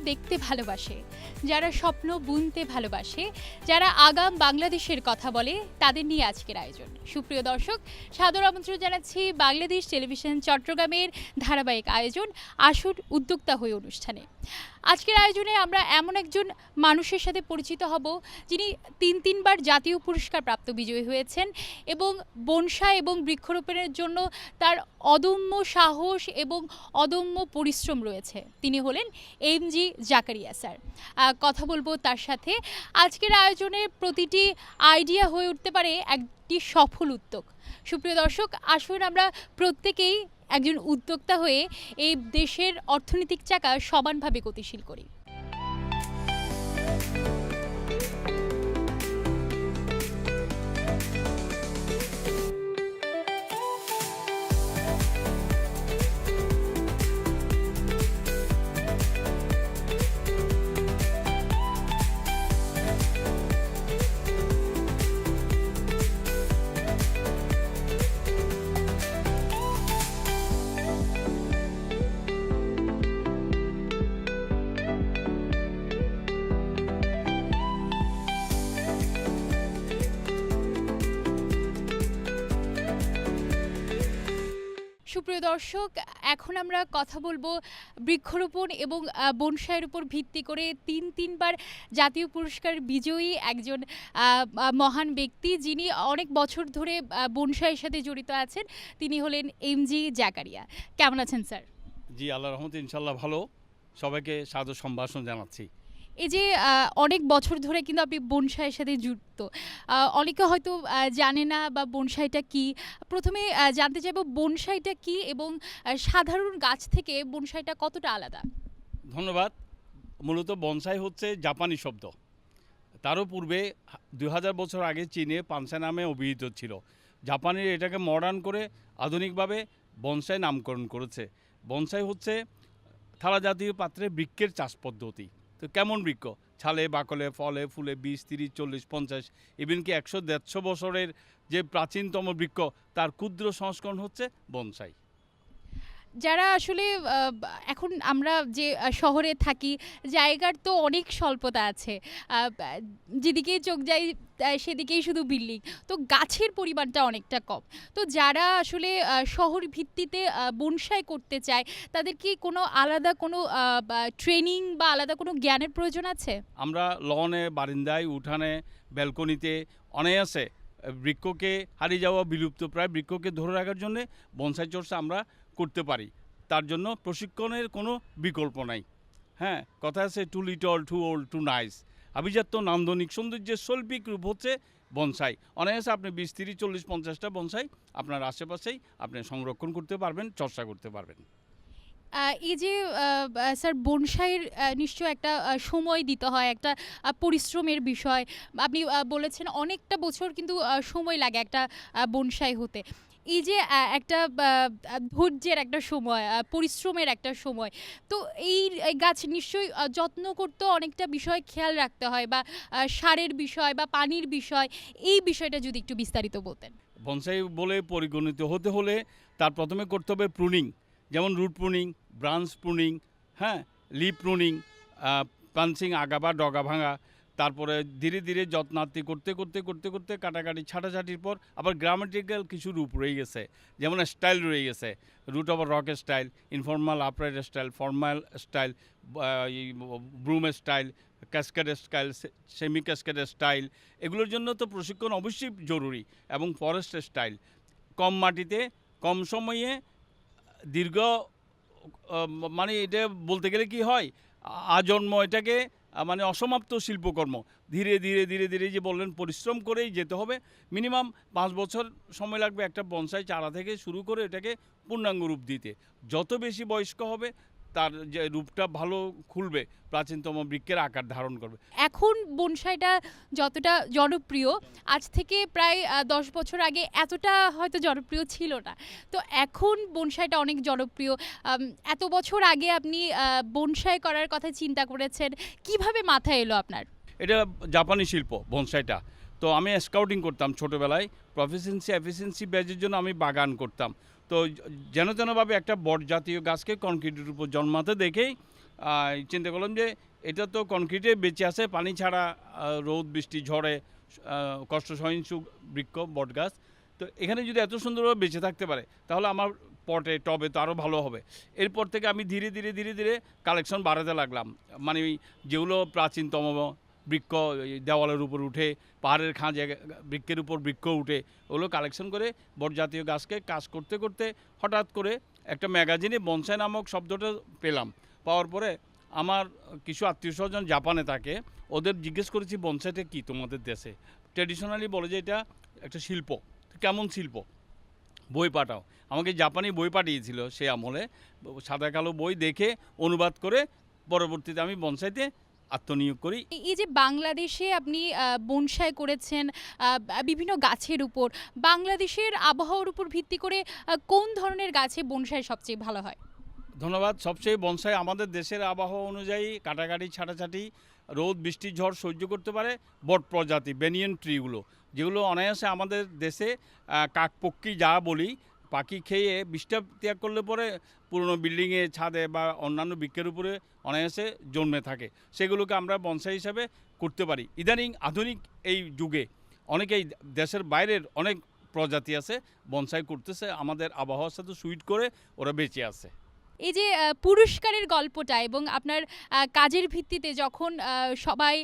দেখতে ভালোবাসে, যারা স্বপ্ন বুনতে ভালোবাসে, যারা আগাম বাংলাদেশের কথা বলে, তাদের নিয়ে আজকের আয়োজন। সুপ্রিয় দর্শক, সাদর আমন্ত্রণ জানাচ্ছি বাংলাদেশ টেলিভিশন চট্টগ্রামের ধারাবাহিক আয়োজন আসুন উদ্যোক্তা হয়ে অনুষ্ঠানে। আজকের আয়োজনে আমরা এমন একজন মানুষের সাথে পরিচিত হব, যিনি তিন তিনবার জাতীয় পুরস্কার প্রাপ্ত বিজয়ী হয়েছেন এবং বনসা এবং বৃক্ষরোপণের জন্য তার অদম্য সাহস এবং অদম্য পরিশ্রম রয়েছে। তিনি হলেন এম জি জাকারিয়া স্যার। কথা বলব তার সাথে। আজকের আয়োজনে প্রতিটি আইডিয়া হয়ে উঠতে পারে একটি সফল উদ্যোগ। সুপ্রিয় দর্শক, আসুন আমরা প্রত্যেকেই একজন উদ্যোক্তা হয়ে এই দেশের অর্থনৈতিক চাকা সমানভাবে গতিশীল করি। দর্শক, এখন আমরা কথা বলব বৃক্ষরোপণ এবং বনসাইয়ের উপর ভিত্তি করে তিন, তিনবার জাতীয় পুরস্কার বিজয়ী একজন মহান ব্যক্তি যিনি অনেক বছর ধরে বনসাইয়ের সাথে জড়িত আছেন। তিনি হলেন এম জি জাকারিয়া। কেমন আছেন, স্যার? জি আল্লাহ রহমত ইনশাল্লাহ ভালো। সবাইকে সাদর সম্ভাষণ জানাচ্ছি। এই যে অনেক বছর ধরে কিন্তু আপনি বনসাইয়ের সাথে যুক্ত। অনেকে হয়তো জানে না বা বনসাইটা কি। প্রথমে জানতে চাইব বনসাইটা কি এবং সাধারণ গাছ থেকে বনসাইটা কতটা আলাদা? ধন্যবাদ। মূলত বনসাই হচ্ছে জাপানি শব্দ। তারও পূর্বে দুই হাজার বছর আগে চীনে পানসা নামে অভিহিত ছিল। জাপানির এটাকে মডার্ন করে আধুনিকভাবে বনসাই নামকরণ করেছে। বনসাই হচ্ছে থালা জাতীয় পাত্রে বৃক্ষের চাষ পদ্ধতি। তো কেমন বৃক্ষ? ছালে, বাকলে, ফলে, ফুলে, বিশ, তিরিশ, চল্লিশ, পঞ্চাশ ইভেন কি একশো দেড়শো বছরের যে প্রাচীনতম বৃক্ষ, তার ক্ষুদ্র সংস্করণ হচ্ছে বনসাই। যারা আসলে এখন আমরা যে শহরে থাকি জায়গার তো অনেক স্বল্পতা আছে। আহ, যেদিকে চোখ আহ, সেদিকেই শুধু বিল্ডিং। তো গাছের পরিমাণটা অনেকটা কম। তো যারা আসলে শহর ভিত্তিতে বনসাই করতে চায় তাদের কি কোনো আলাদা কোনো ট্রেনিং বা আলাদা কোনো জ্ঞানের প্রয়োজন আছে? আমরা লনে বারিন্দায় উঠানে ব্যালকনিতে অনায়াসে বৃক্ষকে হারিয়ে যাওয়া বিলুপ্ত। প্রায় বৃক্ষকে ধরে রাখার জন্য বনসাই চর্চা আমরা করতে পারি। তার জন্য প্রশিক্ষণের কোনো বিকল্প নাই। হ্যাঁ কথা আছে too little too old too nice আভিজাত্য, নান্দনিক সৌন্দর্যের শৈল্পিক রূপ হচ্ছে বনসাই। অনায়াসে আপনি বিশ, তিরিশ, চল্লিশ, পঞ্চাশটা বনসাই আপনার আশেপাশেই আপনি সংরক্ষণ করতে পারবেন, চর্চা করতে পারবেন। এই যে স্যার, বনসাইয়ের নিশ্চয় একটা সময় দিতে হয়, একটা পরিশ্রমের বিষয়। আপনি বলেছেন অনেকটা বছর কিন্তু সময় লাগে একটা বনসাই হতে। এই যে একটা ধৈর্যের একটা সময় পরিশ্রমের একটা সময়, তো এই গাছ নিশ্চয়ই যত্ন করতেও অনেকটা বিষয় খেয়াল রাখতে হয় বা সারের বিষয় বা পানির বিষয়, এই বিষয়টা যদি একটু বিস্তারিত বলতেন। বনসাই বলে পরিগণিত হতে হলে তার প্রথমে করতে হবে প্রুনিং যেমন রুট প্রুনিং ব্রাঞ্চ প্রুনিং হ্যাঁ লিপ প্রুনিং পাঞ্চিং আগা বা ডগা ভাঙা তারপরে ধীরে ধীরে যত্নার্থী করতে করতে করতে করতে কাটাকাটি ছাটাছাটির পর আবার গ্রামেটিক্যাল কিছু রূপ রয়ে গেছে। যেমন স্টাইল রয়ে গেছে। Root of rock style, informal upright style, formal style broom style, cascade style semi cascade style. এগুলোর জন্য তো প্রশিক্ষণ অবশ্যই জরুরি এবং ফরেস্ট স্টাইল। কম মাটিতে, কম সময়ে, দীর্ঘ মানে এটা বলতে গেলে কি হয়? আজন্ম এটাকে মানে অসমাপ্ত শিল্পকর্ম। ধীরে ধীরে ধীরে ধীরে যে বললেন, পরিশ্রম করেই যেতে হবে। মিনিমাম পাঁচ বছর সময় লাগবে একটা বনসাই চারা থেকে শুরু করে এটাকে পূর্ণাঙ্গ রূপ দিতে। যত বেশি বয়স্ক হবে তার যে রূপটা ভালো খুলবে প্রাচীনতম বৃক্ষের আকার ধারণ করবে। এখন বনসাইটা যতটা জনপ্রিয় আজ থেকে প্রায় দশ বছর আগে এতটা হয়তো জনপ্রিয় ছিল না। তো এখন বনসাইটা অনেক জনপ্রিয়। এত বছর আগে আপনি বনসাই করার কথা চিন্তা করেছেন কীভাবে মাথায় এলো আপনার? এটা জাপানি শিল্প বনসাইটা। তো আমি স্কাউটিং করতাম ছোটোবেলায়। প্রফেসেন্সি এফিসিয়েন্সি ব্যাজের জন্য আমি বাগান করতাম। তো যেন তেনভাবে একটা বট জাতীয় গাছকে কনক্রিটের উপর জন্মাতে দেখেই চিন্তা করলাম যে এটা তো কনক্রিটে বেঁচে আছে, পানি ছাড়া রোদ, বৃষ্টি, ঝড়ে কষ্ট সহিংসু বৃক্ষ, বটগাছ। তো এখানে যদি এত সুন্দরভাবে বেঁচে থাকতে পারে, তাহলে আমার পটে, টবে তো আরও ভালো হবে। এরপর থেকে আমি ধীরে ধীরে ধীরে ধীরে কালেকশন বাড়াতে লাগলাম। মানে যেগুলো প্রাচীনতম বৃক্ষ দেওয়ালের উপর উঠে, পাহাড়ের খাঁজে বৃক্ষের উপর বৃক্ষ উঠে, ওগুলো কালেকশন করে বটজাতীয় গাছকে কাজ করতে করতে হঠাৎ করে একটা ম্যাগাজিনে বনসাই নামক শব্দটা পেলাম। পাওয়ার পরে আমার কিছু আত্মীয় স্বজন জাপানে থাকে, ওদের জিজ্ঞেস করেছি, বনসাইটা কি তোমাদের দেশে? ট্রেডিশনালি বলে যে, এটা একটা শিল্প। কেমন শিল্প? বই পাঠাও। আমাকে জাপানি বই পাঠিয়েছিল সে আমলে, সাদা কালো বই দেখে অনুবাদ করে পরবর্তীতে আমি বনসাইতে আত্মনিয়োগ করি। এই- যে বাংলাদেশে আপনি বনসাই করেছেন বিভিন্ন গাছের উপর বাংলাদেশের আবহাওয়ার উপর ভিত্তি করে কোন ধরনের গাছে বনসাই সবচেয়ে ভালো হয়? ধন্যবাদ। সবচেয়ে বনসাই আমাদের দেশের আবহাওয়া অনুযায়ী কাটাকাটি ছাটাছাটি রোদ বৃষ্টি ঝড় সহ্য করতে পারে বট প্রজাতি বেনিয়ন ট্রিগুলো যেগুলো অনায়াসে আমাদের দেশে কাকপক্ষী যা বলি পাখি খেয়ে বিষ্ঠা ত্যাগ করলে পরে পুরনো বিল্ডিংয়ে ছাদে বা অন্যান্য বৃক্ষের উপরে অনায়াসে জন্মে থাকে। সেগুলোকে আমরা বনসাই হিসাবে করতে পারি। ইদানিং আধুনিক এই যুগে অনেকেই দেশের বাইরের অনেক প্রজাতি আছে বনসাই করতেছে, আমাদের আবহাওয়ার সাথে সুইট করে ওরা বেঁচে আছে। এই যে পুরস্কারের গল্পটা এবং আপনার কাজের ভিত্তিতে যখন সবাই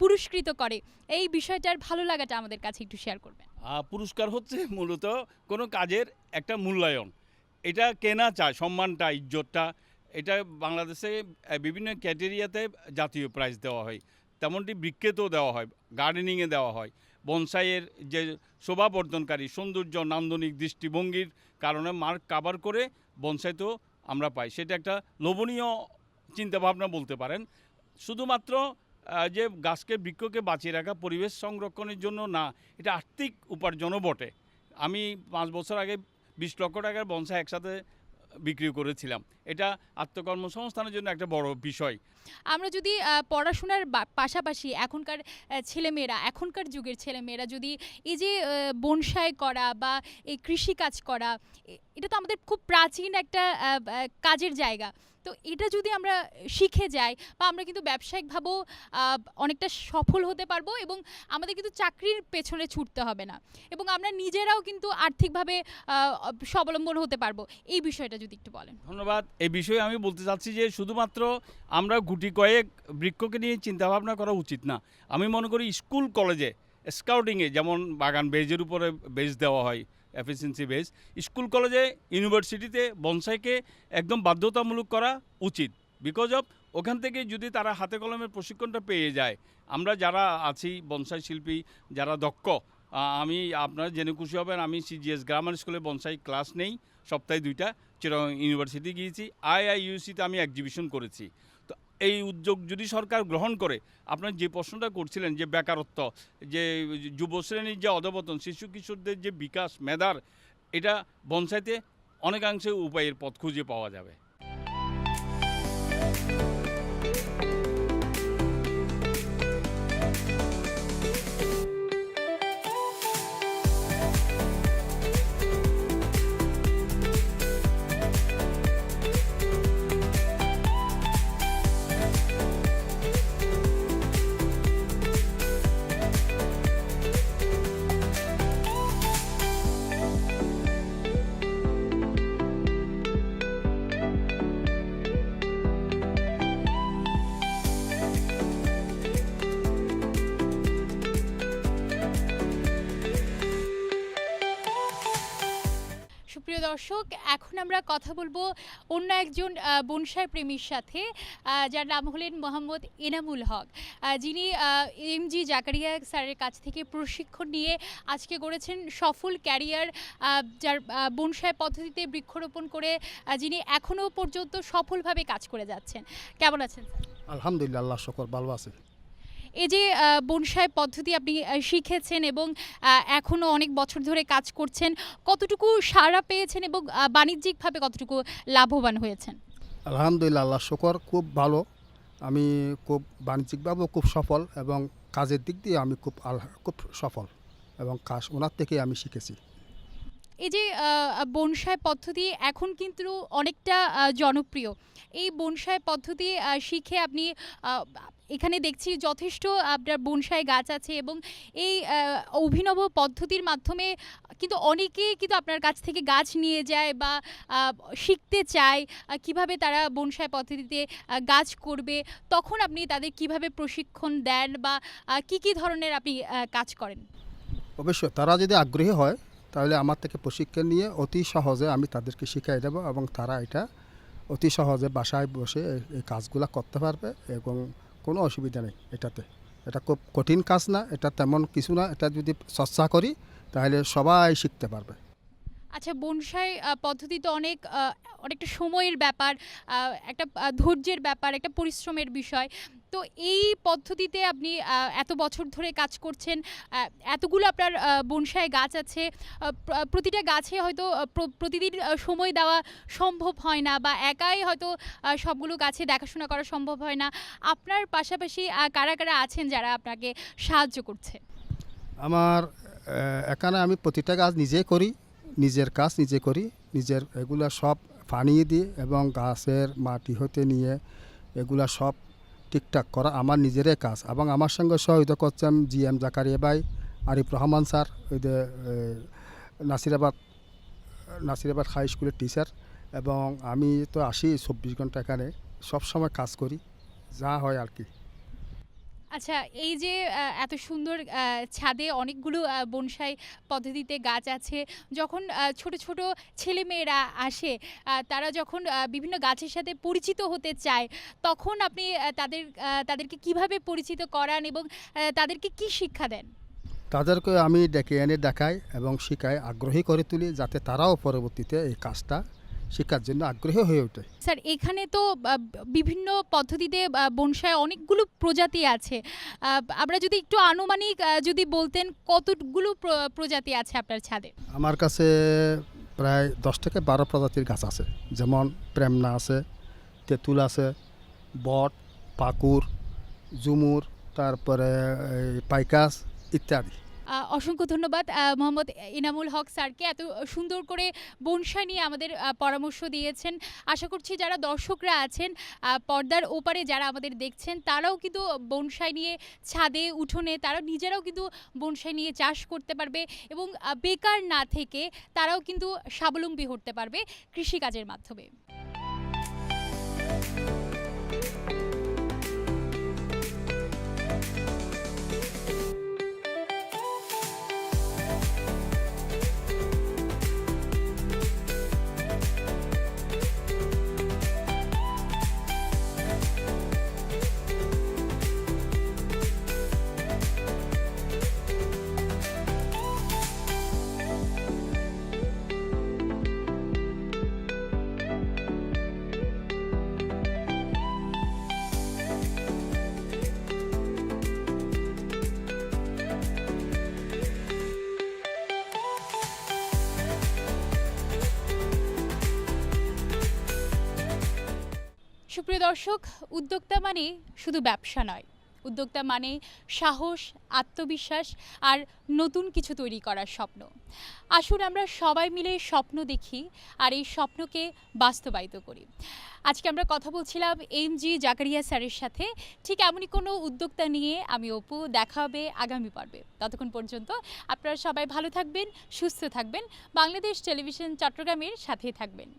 পুরস্কৃত করে, এই বিষয়টার ভালো লাগাটা আমাদের কাছে একটু শেয়ার করবেন। পুরস্কার হচ্ছে মূলত কোনো কাজের একটা মূল্যায়ন। এটা কেনা চায়? সম্মানটা, ইজ্জতটা, এটা বাংলাদেশে বিভিন্ন ক্যাটেরিয়াতে জাতীয় প্রাইজ দেওয়া হয়। তেমনটি বৃক্ষেতেও দেওয়া হয়, গার্ডেনিংয়ে দেওয়া হয়। বনসাইয়ের যে শোভাবর্ধনকারী সৌন্দর্য, নান্দনিক দৃষ্টিভঙ্গির কারণে মার্ক কাভার করে বনসাইতেও আমরা পাই। সেটা একটা লোভনীয় চিন্তাভাবনা বলতে পারেন। শুধুমাত্র যে গাছকে, বৃক্ষকে বাঁচিয়ে রাখা পরিবেশ সংরক্ষণের জন্য না, এটা আর্থিক উপার্জনও বটে। আমি পাঁচ বছর আগে বিশ লক্ষ টাকার বনসাই একসাথে বিক্রি করেছিলাম। এটা আত্মকর্মসংস্থানের জন্য একটা বড় বিষয়। আমরা যদি পড়াশোনার পাশাপাশি এখনকার ছেলেমেয়েরা, এখনকার যুগের ছেলেমেয়েরা যদি এই যে বনসাই করা বা এই কৃষিকাজ করা এটা তো আমাদের খুব প্রাচীন একটা কাজের জায়গা। তো এটা যদি আমরা শিখে যাই বা আমরা কিন্তু ব্যবসায়িকভাবেও অনেকটা সফল হতে পারব এবং আমাদের কিন্তু চাকরির পেছনে ছুটতে হবে না এবং আমরা নিজেরাও কিন্তু আর্থিকভাবে স্বাবলম্বন হতে পারব। এই বিষয়টা যদি একটু বলেন। ধন্যবাদ। এই বিষয়ে আমি বলতে চাচ্ছি যে শুধুমাত্র আমরা গুটি কয়েক বৃক্ষকে নিয়ে চিন্তাভাবনা করা উচিত না। আমি মনে করি স্কুল কলেজে স্কাউটিংয়ে যেমন বাগান বেজের উপরে বেজ দেওয়া হয় এফিসিয়েন্সি বেজ স্কুল কলেজে ইউনিভার্সিটিতে বনসাইকে একদম বাধ্যতামূলক করা উচিত। বিকজ অফ ওখান থেকে যদি তারা হাতে কলমের প্রশিক্ষণটা পেয়ে যায়, আমরা যারা আছি বনসাই শিল্পী, যারা দক্ষ আমি আপনারা জেনে খুশি হবেন, আমি সিজিএস গ্রামার স্কুলে বনসাই ক্লাস নেই, সপ্তাহে দুইটা, চিরং ইউনিভার্সিটি গিয়েছি আইআইইউসিতে আমি এক্সিবিশন করেছি। এই উদ্যোগ যদি সরকার গ্রহণ করে, আপনার যে প্রশ্নটা করছিলেন যে বেকারত্ব, যে যুবশ্রেণীর যে অধবতন শিশু কিশোরদের যে বিকাশ, মেধার, এটা বনসাইতে অনেকাংশে উপায়ের পথ খুঁজে পাওয়া যাবে। দর্শক, এখন আমরা কথা বলব অন্য একজন বনসাই প্রেমীর সাথে যার নাম হলেন মোহাম্মদ এনামুল হক। যিনি এম জি জাকারিয়া স্যারের কাছ থেকে প্রশিক্ষণ নিয়ে আজকে গড়েছেন সফল ক্যারিয়ার যার বনসাই পদ্ধতিতে বৃক্ষরোপণ করে যিনি এখনও পর্যন্ত সফলভাবে কাজ করে যাচ্ছেন। কেমন আছেন? আলহামদুলিল্লাহ আল্লাহ শকর, ভালো আছে। এই যে বনসাই পদ্ধতি আপনি শিখেছেন এবং আহ, এখনও অনেক বছর ধরে কাজ করছেন কতটুকু সাড়া পেয়েছেন এবং বাণিজ্যিকভাবে কতটুকু লাভবান হয়েছেন? আলহামদুলিল্লাহ আল্লাহ শকর খুব ভালো। আমি খুব বাণিজ্যিকভাবেও খুব সফল এবং কাজের দিক দিয়ে আমি খুব খুব সফল এবং কাজ ওনার থেকে আমি শিখেছি। এই যে বনসাই পদ্ধতি এখন কিন্তু অনেকটা জনপ্রিয়। এই বনসাই পদ্ধতি শিখে আপনি এখানে দেখছি যথেষ্ট আপনার বনসাই গাছ আছে এবং এই অভিনব পদ্ধতির মাধ্যমে কিন্তু অনেকে কিন্তু আপনার কাছ থেকে গাছ নিয়ে যায় বা শিখতে চায় কীভাবে তারা বনসাই পদ্ধতিতে গাছ করবে, তখন আপনি তাদের কীভাবে প্রশিক্ষণ দেন বা কি কি ধরনের আপনি কাজ করেন? অবশ্যই, তারা যদি আগ্রহী হয়, তাহলে আমার থেকে প্রশিক্ষণ নিয়ে অতি সহজে আমি তাদেরকে শিখাই দেবো এবং তারা এটা অতি সহজে বাসায় বসে এই কাজগুলো করতে পারবে এবং কোনো অসুবিধা নেই এটাতে। এটা খুব কঠিন কাজ না, এটা তেমন কিছু না, এটা যদি চর্চা করি তাহলে সবাই শিখতে পারবে। আচ্ছা বনসাই পদ্ধতি তো অনেক অনেকটা সময়ের ব্যাপার একটা ধৈর্যের ব্যাপার, একটা পরিশ্রমের বিষয়। তো এই পদ্ধতিতে আপনি এত বছর ধরে কাজ করছেন এতগুলো আপনার বনসাই গাছ আছে প্রতিটা গাছে হয়তো প্রতিদিন সময় দেওয়া সম্ভব হয় না বা একাই হয়তো সবগুলো গাছে দেখাশোনা করা সম্ভব হয় না। আপনার পাশাপাশি কারা কারা আছেন যারা আপনাকে সাহায্য করছে? আমার এখানে আমি প্রতিটা গাছ নিজে করি। নিজের কাজ নিজে করি, নিজের এগুলা সব পানি দিই এবং গাছের মাটি হতে নিয়ে এগুলা সব ঠিকঠাক করা আমার নিজেরই কাজ। এবং আমার সঙ্গে সহযোগিতা করছেন জি এম জাকারিয়া ভাই, আরিফ রহমান স্যার, ওই যে নাসিরাবাদ নাসিরাবাদ হাই স্কুলের টিচার। এবং আমি তো আসি চব্বিশ ঘণ্টা এখানে সব সময় কাজ করি, যা হয় আর কি। আচ্ছা এই যে এত সুন্দর ছাদে অনেকগুলো বনসাই পদ্ধতিতে গাছ আছে। যখন ছোট ছোট ছেলেমেয়েরা আসে তারা যখন বিভিন্ন গাছের সাথে পরিচিত হতে চায়, তখন আপনি তাদের তাদেরকে কীভাবে পরিচিত করান এবং তাদেরকে কি শিক্ষা দেন? তাদেরকে আমি ডেকে এনে দেখাই এবং শিখাই, আগ্রহী করে তুলি যাতে তারাও পরবর্তীতে এই কাজটা শেখার জন্য আগ্রহী হয়ে ওঠে। স্যার এখানে তো বিভিন্ন পদ্ধতিতে বনসাই অনেকগুলো প্রজাতি আছে। আমরা যদি একটু আনুমানিক যদি বলতেন কতগুলো প্র- প্রজাতি আছে আপনার ছাদে? আমার কাছে প্রায় দশ থেকে বারো প্রজাতির গাছ আছে। যেমন প্রেমনা আছে তেঁতুল আছে বট পাকুর ঝুমুর তারপরে পাইকাস ইত্যাদি। অসংখ্য ধন্যবাদ মোহাম্মদ ইনামুল হক স্যারকে এত সুন্দর করে বনসাই নিয়ে আমাদের পরামর্শ দিয়েছেন। আশা করছি যারা দর্শকরা আছেন পর্দার ওপারে যারা আমাদের দেখছেন, তারাও কিন্তু বনসাই নিয়ে ছাদে, উঠোনে তারা নিজেরাও কিন্তু বনসাই নিয়ে চাষ করতে পারবে এবং বেকার না থেকে তারাও কিন্তু স্বাবলম্বী হতে পারবে কৃষিকাজের মাধ্যমে। সুপ্রিয় দর্শক, উদ্যোক্তা মানে শুধু ব্যবসা নয়। উদ্যোক্তা মানে সাহস, আত্মবিশ্বাস আর নতুন কিছু তৈরি করার স্বপ্ন। আসুন আমরা সবাই মিলে স্বপ্ন দেখি আর এই স্বপ্নকে বাস্তবায়িত করি। আজকে আমরা কথা বলছিলাম এম জি জাকারিয়া স্যারের সাথে। ঠিক এমনই কোনো উদ্যোক্তা নিয়ে আমি অপু, দেখা হবে আগামী পর্বে। ততক্ষণ পর্যন্ত আপনারা সবাই ভালো থাকবেন, সুস্থ থাকবেন। বাংলাদেশ টেলিভিশন চট্টগ্রামের সাথেই থাকবেন।